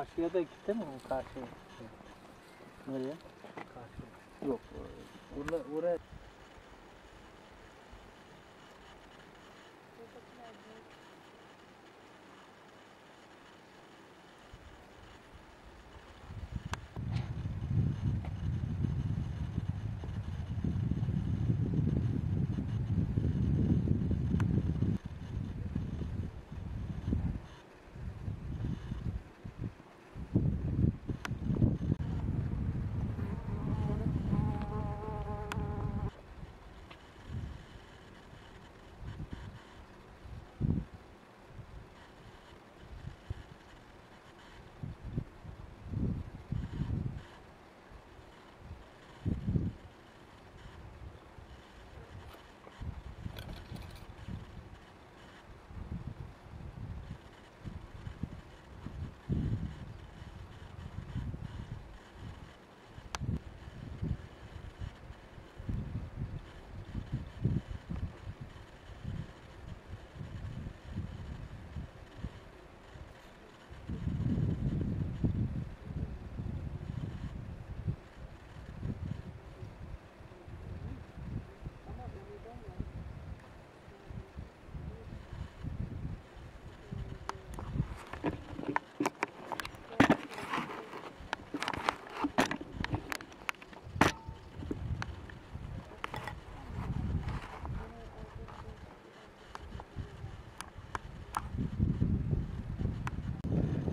Karşıya da gitti mi bu karşıya? Nereye? Karşıya. Yok. Oraya, oraya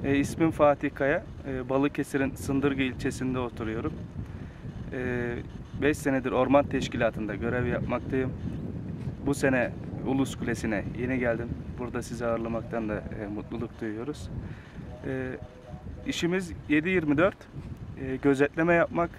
E, ismim Fatih Kaya. E, Balıkesir'in Sındırgı ilçesinde oturuyorum. 5 senedir orman teşkilatında görev yapmaktayım. Bu sene Ulus Kulesi'ne yeni geldim. Burada sizi ağırlamaktan da e, mutluluk duyuyoruz. E, işimiz 7-24. E, gözetleme yapmak.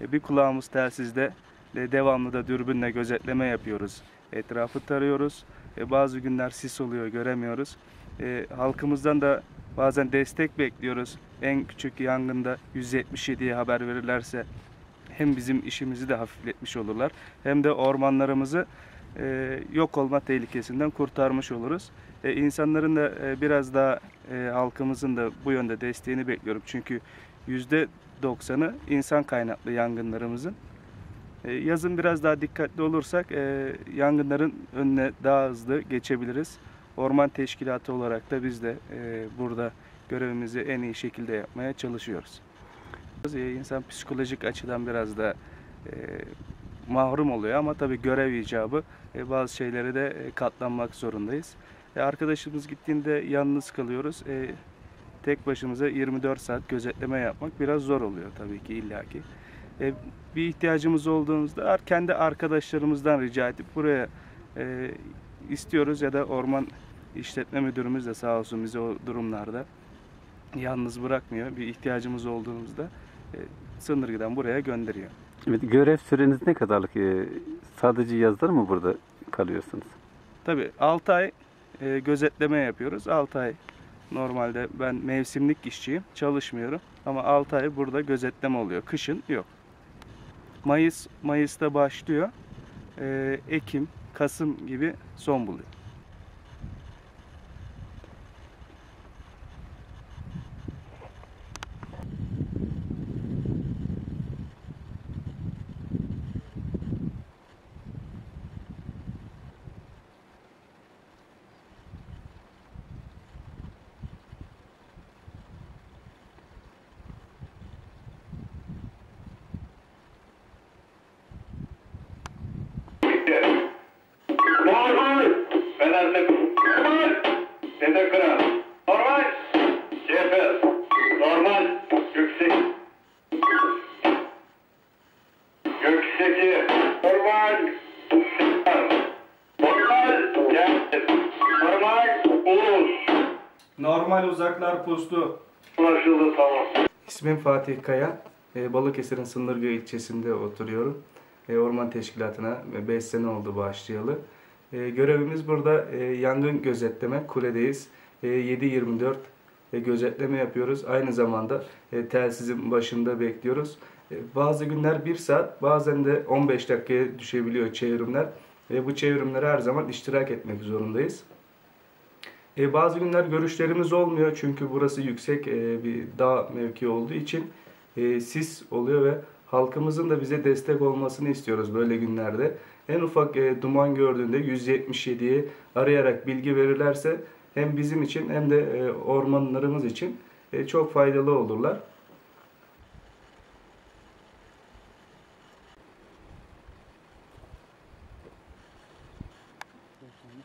E, bir kulağımız telsizde. E, devamlı da dürbünle gözetleme yapıyoruz. Etrafı tarıyoruz. E, bazı günler sis oluyor, göremiyoruz. E, halkımızdan da Bazen destek bekliyoruz. En küçük yangında 177'ye haber verirlerse hem bizim işimizi de hafifletmiş olurlar hem de ormanlarımızı e, yok olma tehlikesinden kurtarmış oluruz. E, insanların da e, biraz daha e, halkımızın da bu yönde desteğini bekliyorum. Çünkü %90'ı insan kaynaklı yangınlarımızın. E, yazın biraz daha dikkatli olursak e, yangınların önüne daha hızlı geçebiliriz. Orman Teşkilatı olarak da biz de e, burada görevimizi en iyi şekilde yapmaya çalışıyoruz. E, insan psikolojik açıdan biraz da e, mahrum oluyor ama tabii görev icabı bazı şeylere de katlanmak zorundayız. Arkadaşımız gittiğinde yalnız kalıyoruz. Tek başımıza 24 saat gözetleme yapmak biraz zor oluyor tabii ki illaki. E, bir ihtiyacımız olduğunuzda kendi arkadaşlarımızdan rica edip buraya istiyoruz ya da orman işletme müdürümüz de sağ olsun bizi o durumlarda yalnız bırakmıyor. Bir ihtiyacımız olduğumuzda e, Sındırgı'dan buraya gönderiyor. Evet, görev süreniz ne kadarlık? E, sadece yazları mı burada kalıyorsunuz? Tabii 6 ay e, gözetleme yapıyoruz. 6 ay normalde ben mevsimlik işçiyim. Çalışmıyorum. Ama 6 ay burada gözetleme oluyor. Kışın yok. Mayıs Mayıs'ta başlıyor. E, Ekim, Kasım gibi son buluyor. Normal. Normal. Dede Kıran. Normal. CFS. Normal. Yüksek. Yüksek'i. Normal. Normal. Gelsin. Normal. Ulus. Normal uzaklar pustu. Anlaşıldı tamam. İsmim Fatih Kaya. E, Balıkesir'in Sındırgı ilçesinde oturuyorum. E, Orman Teşkilatı'na 5 sene oldu başlayalı. E, Görevimiz burada e, yangın gözetleme, kuledeyiz. E, 7-24 e, gözetleme yapıyoruz. Aynı zamanda e, telsizin başında bekliyoruz. E, Bazı günler 1 saat, bazen de 15 dakikaya düşebiliyor çevrimler. Ve bu çevrimlere her zaman iştirak etmek zorundayız. E, bazı günler görüşlerimiz olmuyor çünkü burası yüksek e, bir dağ mevki olduğu için e, sis oluyor ve halkımızın da bize destek olmasını istiyoruz böyle günlerde. En ufak e, duman gördüğünde 177'yi arayarak bilgi verirlerse hem bizim için hem de e, ormanlarımız için e, çok faydalı olurlar. Olmuş.